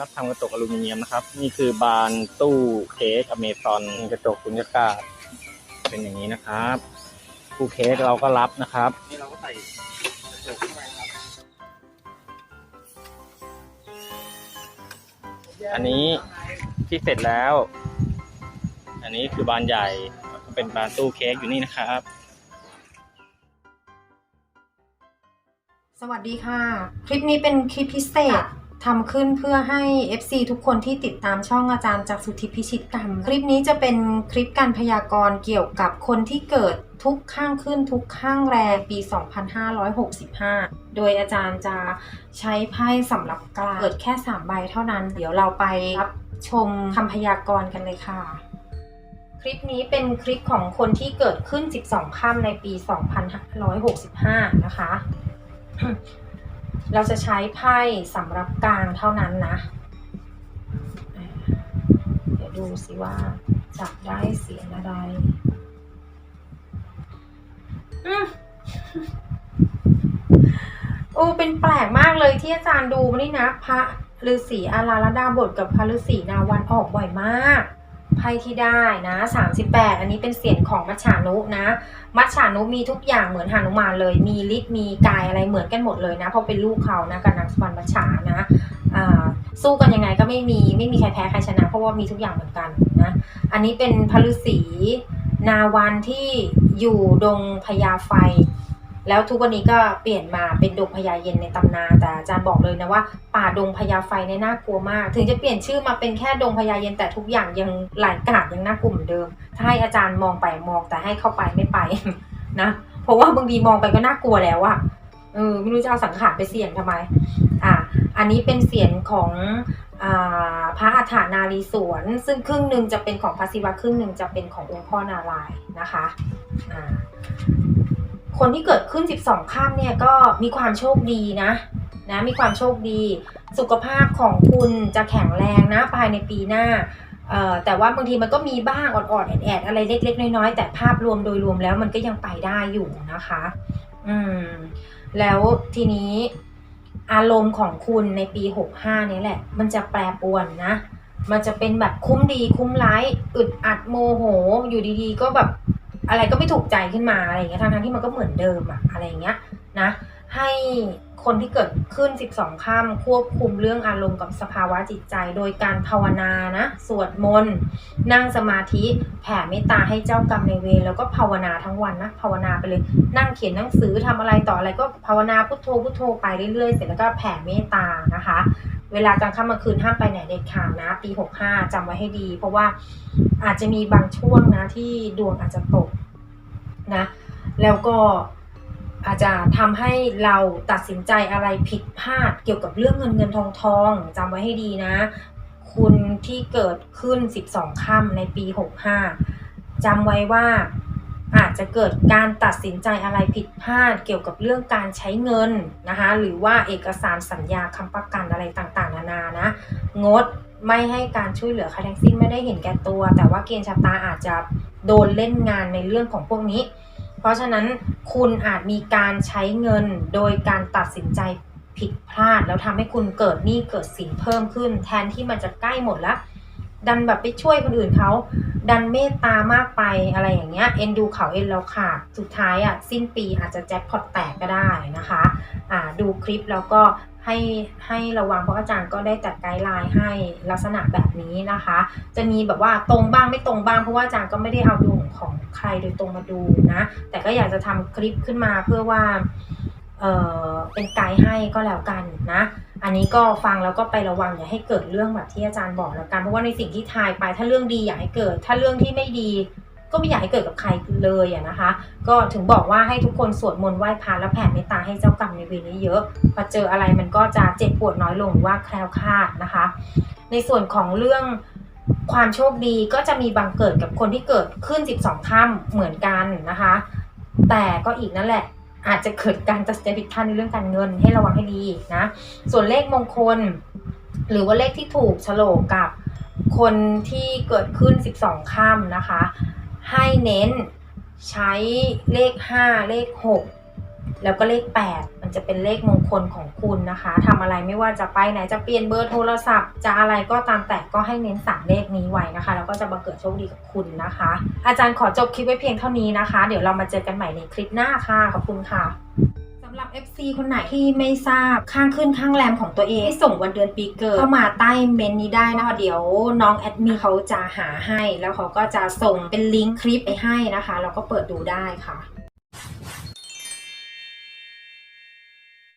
รับทำกระจกอลูมิเนียมนะครับ นี่คือบานตู้เค้กอเมซอนกระจกสุญญากาศเป็นอย่างนี้นะครับตู้เค้กเราก็รับนะครับนี่เราก็ใส่กระจกเข้าไปครับอันนี้ที่เสร็จแล้ว อันนี้คือบานใหญ่เป็นบานตู้เค้กอยู่นี่นะครับ สวัสดีค่ะ คลิปนี้เป็นคลิปพิเศษ ทำขึ้นเพื่อให้ FC ทุกคนที่ติดตามช่องอาจารย์จากสุธิพิชิตกรรม คลิปนี้จะเป็นคลิปการพยากรณ์เกี่ยวกับคนที่เกิดทุกข้างขึ้นทุกข้างแรมปี 2565 โดยอาจารย์จะใช้ไพ่สำหรับกลางเกิดแค่ 3 ใบเท่านั้น เดี๋ยวเราไปรับชมคำพยากรณ์กันเลยค่ะ คลิปนี้เป็นคลิปของคนที่เกิดขึ้น 12ค่ำในปี 2565 นะคะ เราจะใช้ไพ่สำหรับกลางเท่านั้นนะ เดี๋ยวดูสิว่าจับได้เสียงอะไรอืมโอ้เป็นแปลกมากเลยที่อาจารย์ดูนี่นะ พระฤาษีอาราลดาบทกับพระฤาษีนาวันออกบ่อยมาก ไพ่ที่ได้นะ 38 อันนี้เป็นเสียงของมัจฉานุนะ มัจฉานุมีทุกอย่างเหมือนหานุมานเลย มีฤทธิ์มีกายอะไรเหมือนกันหมดเลยนะ เพราะเป็นลูกเขานะกับนางสวรรณมัจฉานะสู้กันยังไงก็ไม่มีไม่มีใครแพ้ใครชนะ เพราะว่ามีทุกอย่างเหมือนกันนะ อันนี้เป็นพฤษีนาวันที่อยู่ดงพญาไฟ แล้วทุกวันนี้ก็เปลี่ยนมาเป็นดงพญาเย็นในตำนานแต่อาจารย์บอกเลยนะว่า ป่าดงพญาไฟเนี่ยน่ากลัวมาก ถึงจะเปลี่ยนชื่อมาเป็นแค่ดงพญาเย็นแต่ทุกอย่างยังหลายกาดยังน่ากลัวเหมือนเดิม ถ้าให้อาจารย์มองไปมองแต่ให้เข้าไปไม่ไปนะเพราะว่าบางทีมองไปก็น่ากลัวแล้วอะเออไม่รู้จะเอาสังขารไปเสี่ยงทำไม อะอันนี้เป็นเสียงของอพระอาถานารีสวน ซึ่งครึ่งหนึ่งจะเป็นของพระศิวะครึ่งหนึ่งจะเป็นขององค์พ่อนารายนะคะอ่า คนที่เกิดขึ้น 12ข้ามเนี่ยก็มีความโชคดีนะนะมีความโชคดี สุขภาพของคุณจะแข็งแรงนะภายในปีหน้าแต่ว่าบางทีมันก็มีบ้างออดๆแอดๆอะไรเล็กๆน้อยๆแต่ภาพรวมโดยรวมแล้วมันก็ยังไปได้อยู่นะคะ อืม แล้วทีนี้อารมณ์ของคุณในปี 65นี่ยแหละ มันจะแปรปรวนนะ มันจะเป็นแบบคุ้มดีคุ้มร้ายอึดอัดโมโห อยู่ดีๆ ก็แบบ อะไรก็ไม่ถูกใจขึ้นมาอะไรอย่างเงี้ยทั้งๆที่มันก็เหมือนเดิมอะอะไรอย่างเงี้ยนะ ให้คนที่เกิดขึ้น 12ค่ำควบคุมเรื่องอารมณ์กับสภาวะจิตใจ โดยการภาวนานะสวดมนต์นั่งสมาธิแผ่เมตตาให้เจ้ากรรมในายเวรแล้วก็ภาวนาทั้งวันนะภาวนาไปเลยนั่งเขียนหนังสือทำอะไรต่ออะไรก็ภาวนาพุทโธพุทโธไปเรื่อยๆ เสร็จแล้วก็แผ่เมตตานะคะ เวลากลางค่ำกลางคืนห้ามไปไหนเด็ดขาดนะ ปี 65จำไว้ให้ดี เพราะว่าอาจจะมีบางช่วงนะที่ดวงอาจจะตก นะแล้วก็อาจจะทำให้เราตัดสินใจอะไรผิดพลาดเกี่ยวกับเรื่องเงินเงินทองทองจำไว้ให้ดีนะ คุณที่เกิดขึ้น 12ค่ำในปี 65จำไว้ว่าอาจจะเกิดการตัดสินใจอะไรผิดพลาดเกี่ยวกับเรื่องการใช้เงินนะคะหรือว่าเอกสารสัญญาคำประกันอะไรต่างๆ นานานะ งดไม่ให้การช่วยเหลือใครทั้งสิ้นไม่ได้เห็นแก่ตัว แต่ว่าเกณฑ์ชะตาอาจจะ โดนเล่นงานในเรื่องของพวกนี้ เพราะฉะนั้นคุณอาจมีการใช้เงินโดยการตัดสินใจผิดพลาด แล้วทำให้คุณเกิดหนี้เกิดสินเพิ่มขึ้น แทนที่มันจะใกล้หมดแล้วดันแบบไปช่วยคนอื่นเขา ดันเมตตามากไปอะไรอย่างเงี้ย เอ็นดูเขาเอ็นเราขาด สุดท้ายอะสิ้นปีอาจจะแจ็คพอตแตกก็ได้นะคะ อ่าดูคลิปแล้วก็ ให้ให้ระวังเพราะอาจารย์ก็ได้จัดไกด์ไลน์ให้ลักษณะแบบนี้นะคะ จะมีแบบว่าตรงบ้างไม่ตรงบ้างเพราะว่าอาจารย์ก็ไม่ได้เอาดวงของใครโดยตรงมาดูนะ แต่ก็อยากจะทำคลิปขึ้นมาเพื่อว่าเออเป็นไกด์ให้ก็แล้วกันนะ อันนี้ก็ฟังแล้วก็ไประวังอย่าให้เกิดเรื่องแบบที่อาจารย์บอกแล้วกันเพราะว่าในสิ่งที่ทายไปถ้าเรื่องดีอย่าให้เกิด ถ้าเรื่องที่ไม่ดี ก็ไม่อยากให้เกิดกับใครเลยอะนะคะ ก็ถึงบอกว่าให้ทุกคนสวดมนต์ไหว้พระและแผ่เมตตาให้เจ้ากรรมในายเวรนี้เยอะพอเจออะไรมันก็จะเจ็บปวดน้อยลงหรือว่าแคล้วคลาดนะคะ ในส่วนของเรื่องความโชคดีก็จะมีบางเกิดกับคนที่เกิดขึ้น 12ค่ำเหมือนกันนะคะ แต่ก็อีกนั่นแหละอาจจะเกิดการตัดสินใจผิดพลาดในเรื่องการเงินให้ระวังให้ดีนะ ส่วนเลขมงคล หรือว่าเลขที่ถูกโฉลกกับคนที่เกิดขึ้น 12 ค่ำนะคะ ให้เน้นใช้เลข 5 เลข 6 แล้วก็เลข 8 มันจะเป็นเลขมงคลของคุณนะคะทำอะไรไม่ว่าจะไปไหนจะเปลี่ยนเบอร์โทรศัพท์ จะอะไรก็ตามแต่ก็ให้เน้นสามเลขนี้ไว้นะคะ แล้วก็จะบังเกิดโชคดีกับคุณนะคะ อาจารย์ขอจบคลิปไว้เพียงเท่านี้นะคะ เดี๋ยวเรามาเจอกันใหม่ในคลิปหน้าค่ะ ขอบคุณค่ะ หรับ FC คนไหนที่ไม่ทราบข้างขึ้นข้างแรมของตัวเองให้ส่งวันเดือนปีเกิดเข้ามาใต้เมนนี้ได้นะคะเดี๋ยวน้องแอดมินเขาจะหาให้ แล้วเขาก็จะส่งเป็นลิงก์คลิปไปให้นะคะ เราก็เปิดดูได้ค่ะ